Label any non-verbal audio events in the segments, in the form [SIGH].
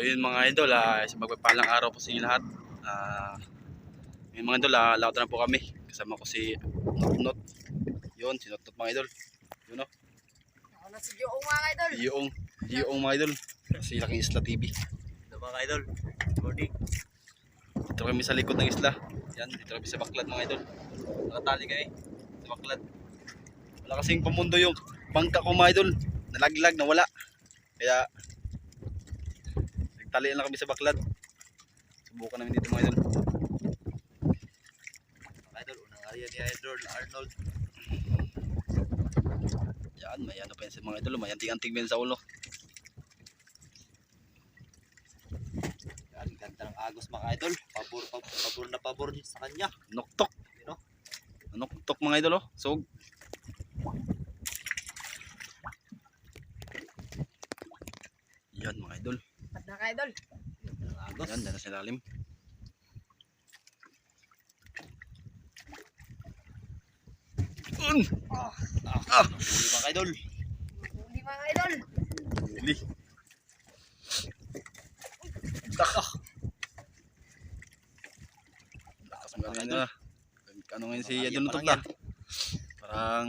So yun mga idol, ah, sa magpapalang araw po sa inyo lahat. Ah, yun mga idol, ah, laot na po kami. Kasama ko si Notnot. Yun, si Notnot mga idol. Yun o, Ako na si Joong mga idol. Giyoong, Giyoong mga idol. Si Laking Isla TV. Ito mga idol. Morning. Dito kami sa likod ng isla. Yan, dito kami sa baklad mga idol. Nakatali kayo sa baklad. Wala kasing pamundo yung bangka ko mga idol. Nalaglag, nawala. Kaya, nagtali lang kami sa baklad. Subukan namin dito mga idol. Mga idol, unang area ni Idol Arnold. Yan, may ano pa yan sa mga idol. May anting-anting yan sa ulo. Yan, ganda ng agos mga idol. Pabor, pabor, pabor na pabor sa kanya. Nuktok. Ano? Nuktok mga idol oh. So, yan mga idol. At na ka idol. Ganda ng agos. Yan, dyan na sa lalim. Un! Ah, Ah. nahuli mga idol. Hindi mga idol. Huli. Taka. Lakas mga idol. Ano ngayon si Idol parang Not na? Parang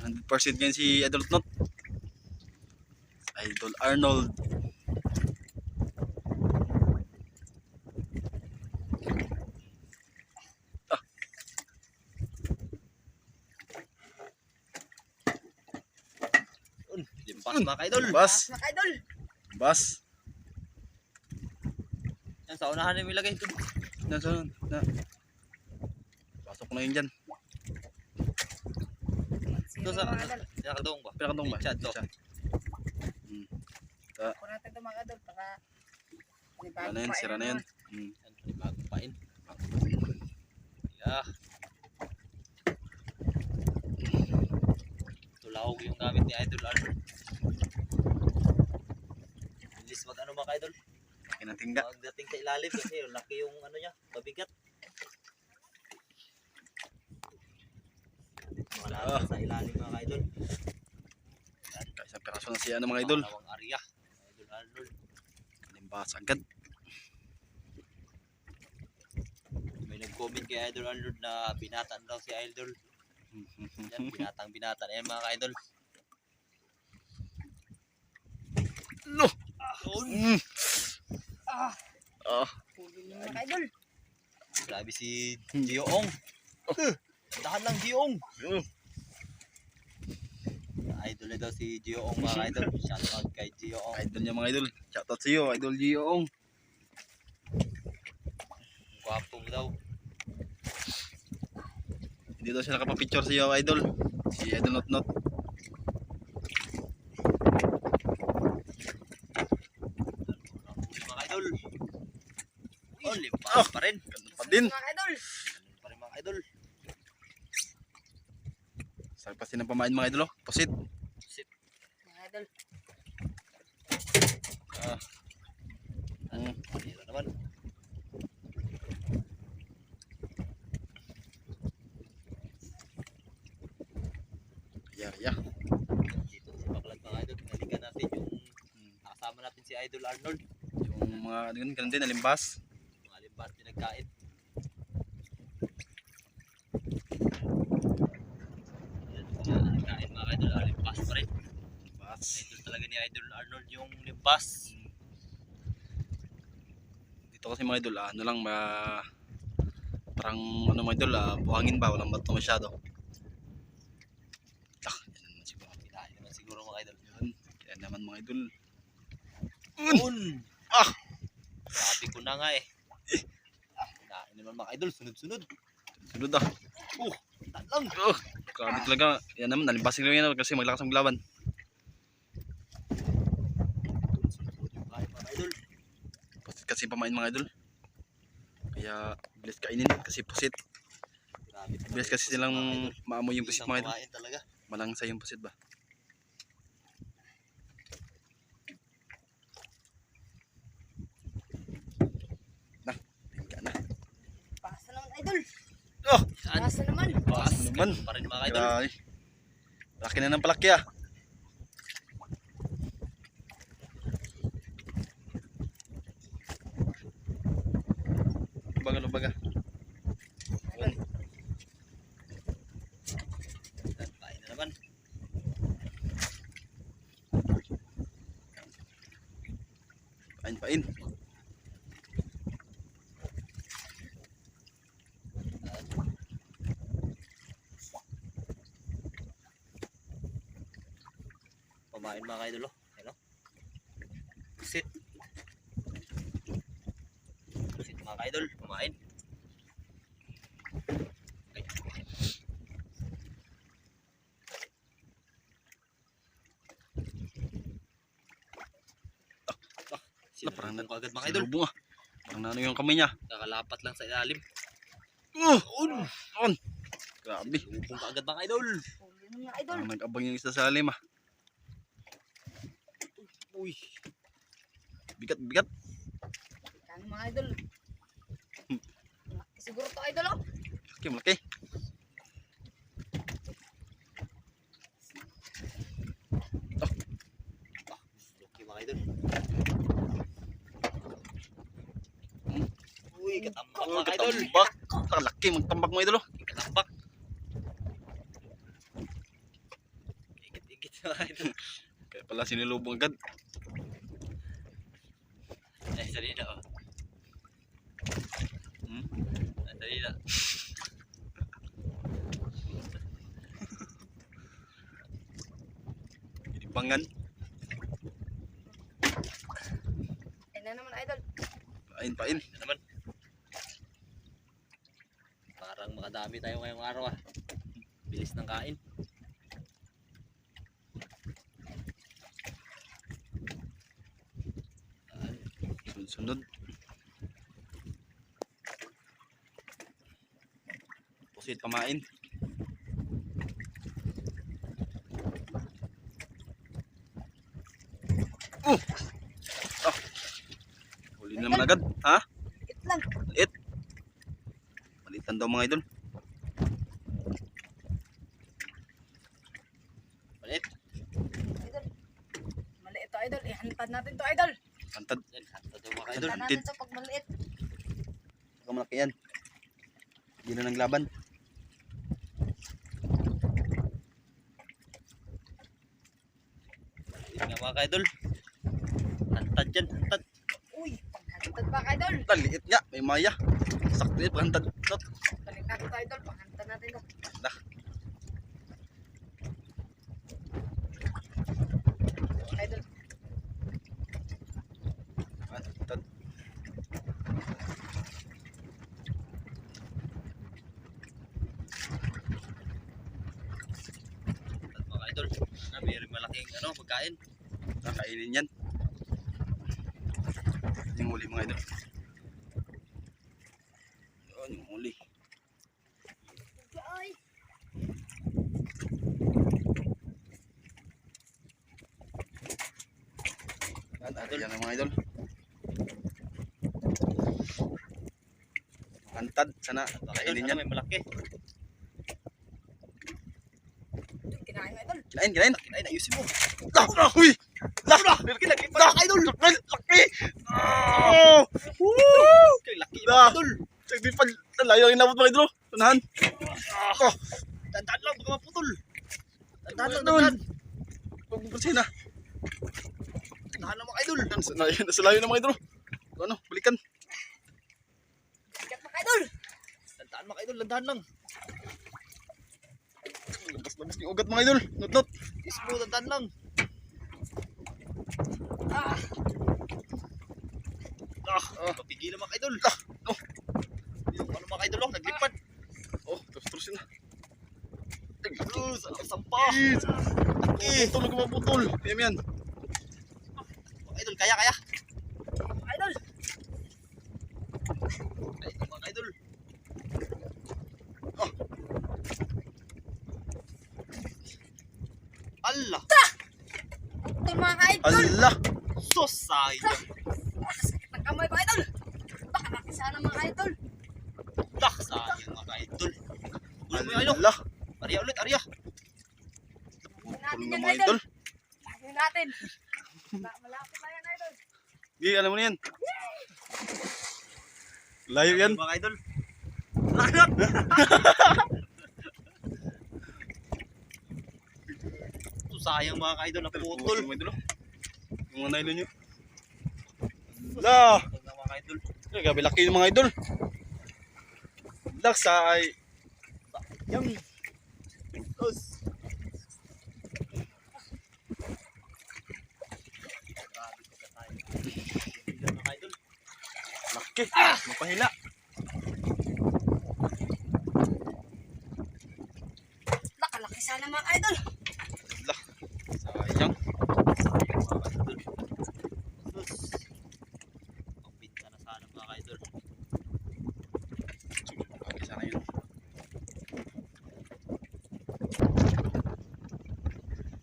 100% ngayon si Idol Not. Idol Arnold. Un, limpas mga idol. Bas. At na ka idol. Bas. Yan, sa unahan na ilagay. Na, na, na. Pasok na yun dyan. Ito sa, mga idol. sa kadong ba? Pinakantong ba? Chat to. Hmm. Ako natin ito mga idol. Para Ano na yun, sira na yun. Hmm. Yan, may bagong pain. Yeah. Tulawag yung gamit ni Idol Arnold. Bilis mag ano mga idol. Kinatingga. Pagdating sa ilalim kasi laki yung ano niya, mabigat. Malapit sa ilalim mga idol. Isang piraso na si ano mga idol. Pangalawang area. Idol Arnold. Limbas agad. May nag-comment kay Idol Arnold na binatan daw si Idol. Yan, [LAUGHS] binatang binata na yan mga idol. No! Yun. Mm. Ah. Hindi mga idol. Grabe si Gioong. Dahan lang Gioong. Oh. Idol na daw si Gioong mga [LAUGHS] idol. Shout out kay Gioong. Idol niya mga idol. Shoutout sa iyo, Idol Giyoong. Gwapo daw. Hindi daw siya nakapapicture sa iyo, Idol. Si Idol Not Not. Huli mga idol. Oh, limpas pa rin. Ganun pa din. Mga idol. Pa rin mga idol. Sagpasin ng pamain mga idol. oh. Pusit. Sit. Mga idol. Ah. Mm. Panira naman. Yeah, yeah. Dito si Baklag mga idol. Nalikan natin yung kasama natin si Idol Arnold. Yung mga ganun, ganun din, nalimbas. Mga limpas pinagkain. Yan, mga nagkain mga idol. Ah, Limpas pa rin. Limbas. Idol talaga ni Idol Arnold limpas. Dito kasi mga idol, ah, ano lang, ma... Parang, ano mga idol, ah, buhangin ba? Walang bato masyado. Tak, yan naman siguro. Kinain naman siguro mga idol. Yun, kaya naman mga idol. Un! Ah! Sabi ko na nga eh. Kinain naman mga idol. Sunod-sunod. Sunod ah. Oh! Talang! Oh, grabe talaga. Yan naman, nalimbasin lang yan kasi maglakas ang laban. Sunod yung kain mga idol. Pamain mga idol. Kaya, bilis kainin kasi pusit. Bilis kasi silang maamoy yung pusit mga idol. kumain. Malangsa yung pusit ba? Na, tingka na. Pasa naman idol. Oh, Saan? Pasa naman. Bas, naman. pa rin mga idol. Laki na ng palaki ah. Pain, pain. Pamain mga idol oh. Ano? Sit. Sit mga idol. Pamain. Ay. Ah, Na, parang Sinalubong ko agad mga idol. Sinubong ah. Parang nano yung kamay niya. Kakalapat lang sa ilalim. Uh, on, on. Grabe. Sinalubong ka agad mga idol. Mga idol. Parang nag-abang yung isa sa alim ah. Uy. Bigat, bigat. Yan mga idol. Malaki Siguro to idol oh. Malaki, malaki. Okay mga idol. Uy, katambak Oh, mga idol. katambak. Ang laki, magtambak mo idol oh. Katambak. Igit-igit mga idol. Kaya pala sinilubong agad. Ay, dali na oh. Hmm? Ay, na. Ilibangan. Ayun na naman idol. Pain, pain. Naman? Parang makadami tayo ngayong araw ah. Bilis ng kain. Sunod-sunod. Pusit pamain. Uh! Ah! Huli naman agad. Ha? It lang. Palitan daw mga idol. Malit. Idol. Maliit to idol. Ihantad natin to idol. Pantad. Yan, hanta daw mga idol. Ihantad natin to pag maliit. Saka malaki yan. Hindi na naglaban. Yun nga mga idol. Hantad yan, hantad. Uy, paghantad ba idol? Taliit nga. May maya. Sakto yun. Pantad. Not. Balik natin to idol. Paghantad natin to. Dah. Idol. Hantad idol. Na, mayroong malaking ano, pagkain. Kakainin yan. Yung huli mga idol. Yun, yung huli. Ay. Yan, yan ang mga idol. Antad, sana idol, kainin yan. may malaki. Kinain mo idol. Kinain, kinain. Kinain, ayusin mo. Ah, ah, uy! Lah, lah, laki, laki pa, idol. Laki, laki. Oh! Woo! Kay laki mga idol. Layo ang inabot mga idol. Tunahan. Oh, Dandan lang, baka maputol. Dandan lang, dandan. huwag mo kasi na. Dandan lang mga idol. Yan, sa layo, ng mga idol. Ano, balikan. Sikat mga idol. Dandan mga idol, dandan lang. Labas-labas yung ugat mga idol. Not, not. Ismo, dandan lang. Ah. Ah, ah. Papigilan mga idol. Ah, oh. Yung ano mga idol, oh, naglipad. Oh, tapos-tapos yun na. Uh, sa sampa. Eh, tulog mo putol. Yan yan. Mga idol, kaya, kaya. Idol. Kaya ito, mga idol. Allah, Ito mga idol. Allah. so sayang. Sakit ng kamay ko idol. Baka nakisana mga idol. Sayang mga idol. Ulo mo yung. Allah. Arya ulit, Arya. Natin na mga idol. idol. Lagyan natin. Ma- Malapit na yan idol. Gi, alam mo na yan. Layo yan. Mga idol. So, [LAUGHS] sayang mga idol, naputol. Mga idol. oh. Yung mga nylon nyo. La! Ito na mga idol. Ay, Grabe laki yung mga idol. Laksa ay Yang. Idol. laki. Mapahila. Nakalaki sana mga idol. La. Sayang. Mga idol. Us. Pagbinta na sana mga idol. Laki sana yun.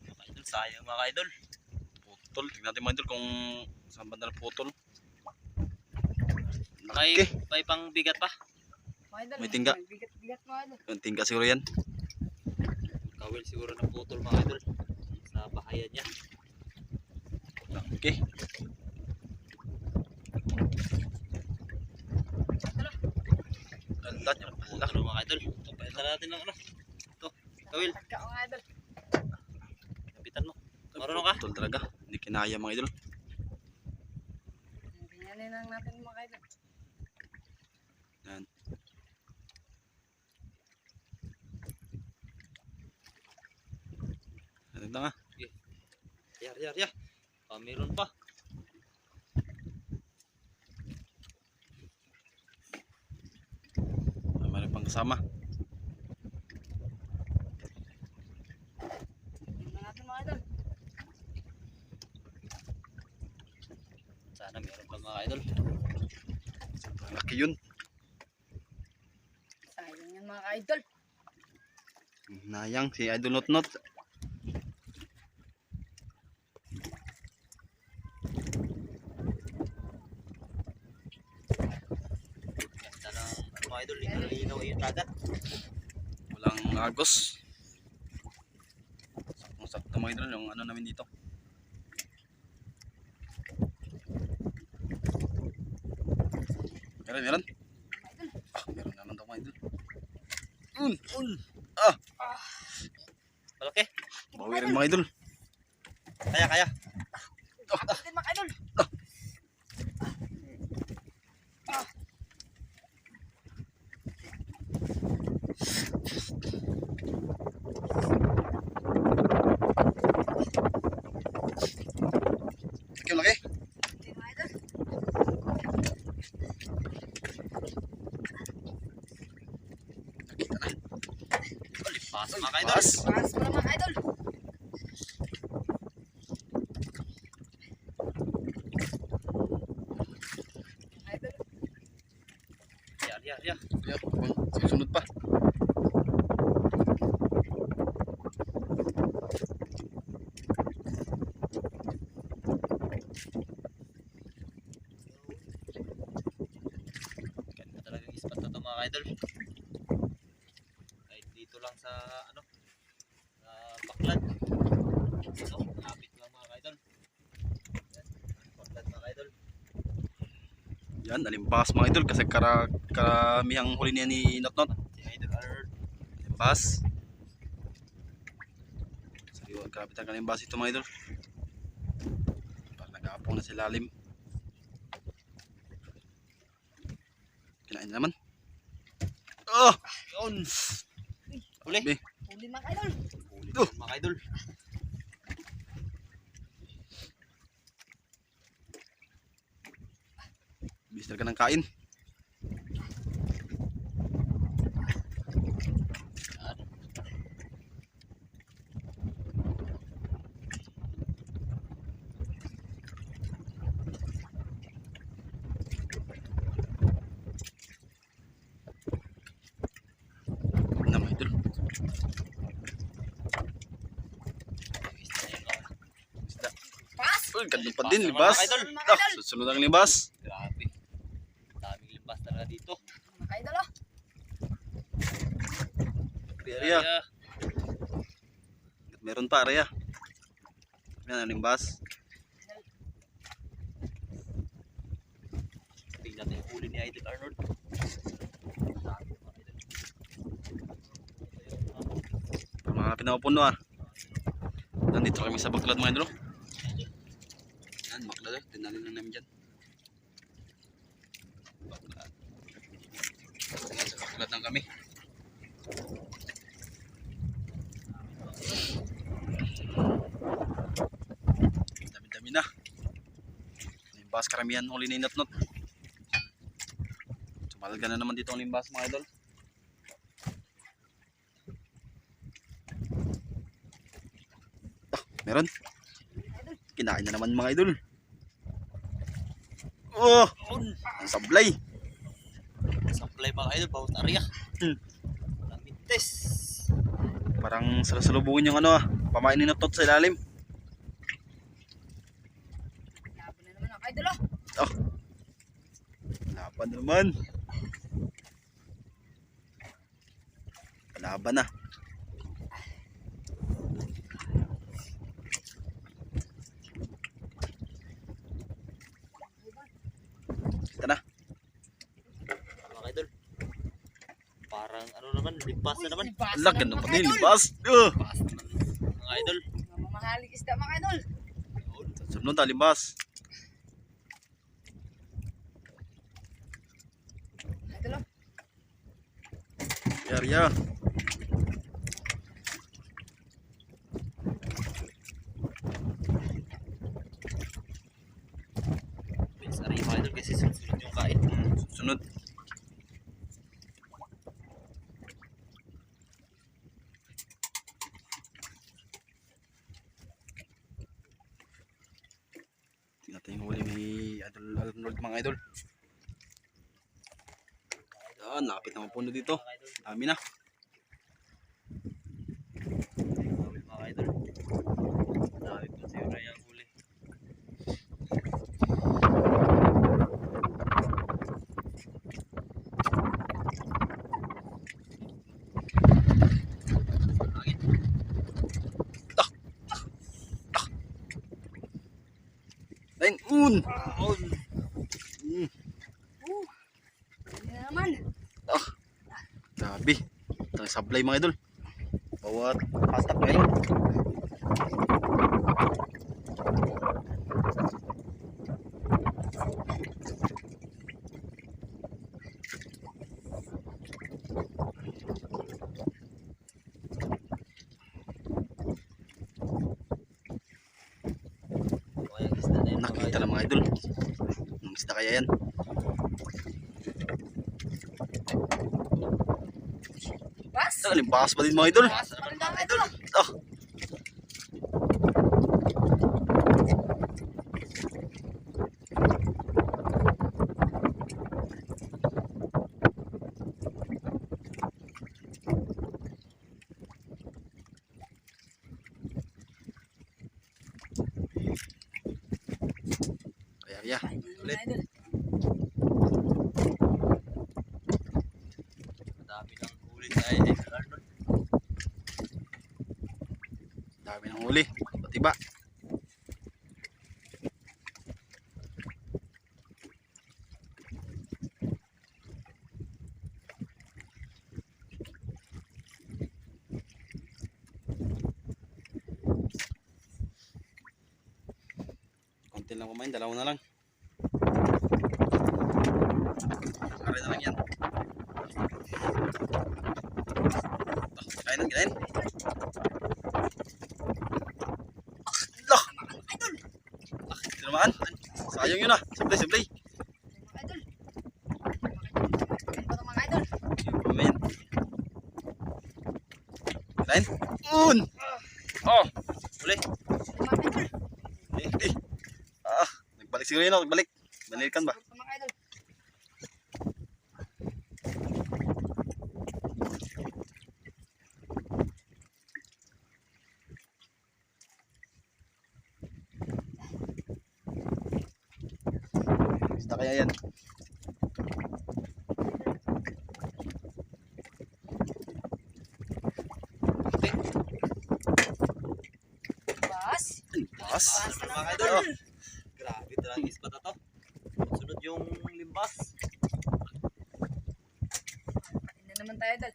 Mga idol, sayang mga idol. Putol. Tignan natin mga idol kung saan banda na putol. May, Laki. may pang bigat pa. May tingga. Bigat-bigat mga idol. Yung tingka siguro yan. Kawil siguro ng putol mga idol. Sa bahayan niya. Laki. Ganda niya. Putol mga idol. Pagpaita natin ng ano. Ito. Kawil. Nagka mga idol. Kapitan mo. Marunong ka? Putol talaga. Hindi kinaya mga idol. Ganyanin lang natin mga idol. Yan. Ano na nga? Yar. Ah, meron pa. Meron pang kasama. Sana meron pa mga idol. Sobrang laki yun. Sayang yan mga idol. Nayang si Idol Not Not. Ganda ng ano mga idol. Linaw yung dagat. Walang agos. Sakto mga idol yung ano namin dito. Meron, meron. Ah, meron naman daw mga idol. Un, un. Ah, Malaki. bawi rin mga idol. Kaya, kaya. Abot din mga idol. Laki, laki. Hindi mga idol. Lipas mga idol. Pas. Paras mo lang mga idol. Mga idol. Ayan, bang, susunod pa. Ganda talagang ispat na to mga idol. Kahit dito lang sa ano, sa Baklad. Ito, lapit lang mga idol. Yan, Baklad mga idol. Yan, alimpas mga idol kasi kara, karamihang huli niya ni Not Not. Si Idol Alert. Limbas. Sariwa, grabe talaga limbas ito mga idol. Parang nag-aapong na sa lalim. Kinain na naman. Oh! Yun. Huli. Huli mga idol. Huli Oh. mga idol. bis talaga ng kain. Yan. Ano na mga idol. Isda na yun, oh. Isda. Uy, ganda pa Limbas din, libas. mga idol. Ah, susunod ang libas. Grabe. Daming limbas talaga dito. Mga idol oh. Ria. Meron pa, Ria. Yan, ang limbas. Tingnan natin yung huli ni Idol Arnold. Mga pinapuno ah. Nandito kami sa baklad mga idol. Lalo, tinali lang namin dyan. Bakla. Lang kami. Dami-dami na. Limbas karamihan huli na inatnot. Tumalaga na naman dito ang limbas mga idol. Ah, meron. Kinain na naman mga idol. Oh, sablay. Supply mga idol, bawat area. Hmm. Lamintes. Parang salasalubungin yung ano ah. Pamain ni Notot sa ilalim. Laban na naman ang idol oh. Oh. Laban naman. Laban na. Kita na. Mga idol. Parang ano naman, limpas na naman. Libas Ala, ganun pa din. Libas. Uh. Mga idol. Mga mamahaling isda mga idol. Sunod na, limbas. Idol oh. Yarya. Bilis area mga idol kasi sunod yung kain. Sunod. Tingnan natin yung huli may idol, Arnold mga idol. Yan, lapit na mapuno dito. Dami na. Dami mga idol. Dami po si Ray ang huli. Line, un! On. Mm, Ano na naman. grabe. Ito ang sablay mga idol. Bawat patak ngayon. Kaya isda na mga idol. lang mga idol. Ang isda kaya yan. Bas. Nakalimbas pa din mga idol. Idol oh. Ah. Kaya kaya. Mga idol. Dami ng huli sa idol. Arnold. Dami ng huli. Pati ba? Konti lang kumain, dalawa na lang. Kare na lang yan. Ah, Kain na, kain. Lah! Tinamaan. Sayang yun ah. Sablay, sablay. Mga idol. Ano ba ito, mga idol? Amen. Kain. Un! Oh! Uli. Mga idol. Eh, eh. Ah, nagbalik siguro yun ako. Nagbalik. Banilikan ba? Mga idol. Basta kaya yan. Bas. Bas. Bas na Mga mga idol. idol. Grabe talagang ispat na to. Sunod yung limbas. Kain na naman tayo idol.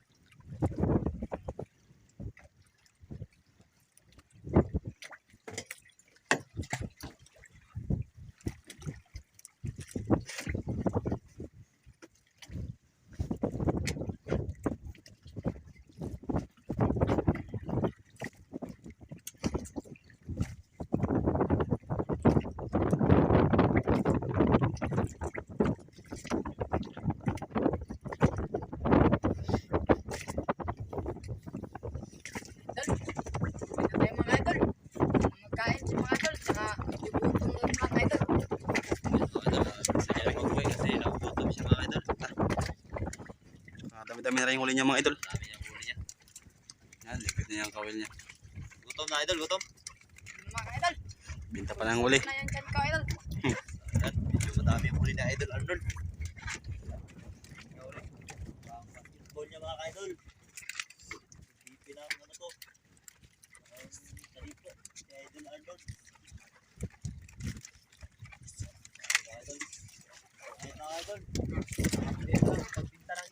Na yung huli niya mga idol. Dami niyang huli niya. Yan, likod niya yung kawil niya. Gutom na idol, gutom. Mga idol. Binta pa ng huli. Na yan dyan ko idol. Yan, medyo madami yung huli na idol Arnold. Ang basketball niya mga ka-idol. Pipi na ang ano to. Ang. Si Idol Arnold. Idol. Na idol. Update lang, pagbinta ng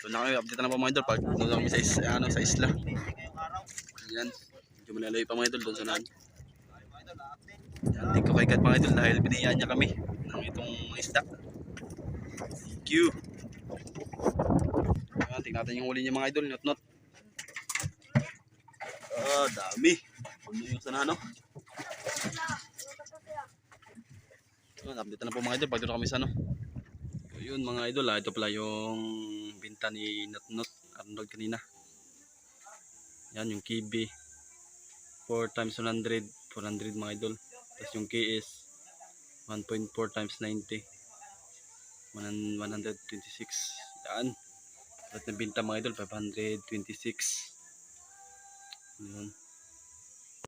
So na kami, update na po mga idol. Pag doon kami sa, is, ano, sa isla. Busy ngayong araw. Yan. Medyo malalayo pa mga idol doon sa naan. Ayun mga idol, update. Yan, thank kay God mga idol dahil biniyaan niya kami ng itong isda. Thank you. Yan, tingnan natin yung huli niya mga idol. Not not. Ah, dami. Puno yung sana ano. Yun, update na po mga idol. Pag doon kami sa ano. So, yun mga idol ah. Ito pala yung binta ni Not Not Arnold kanina. Yan yung kibi. 4 times 100. 400 mga idol. Tapos yung K is 1.4 times 90. 100 126. Yan. At nabinta mga idol, 526. Yun.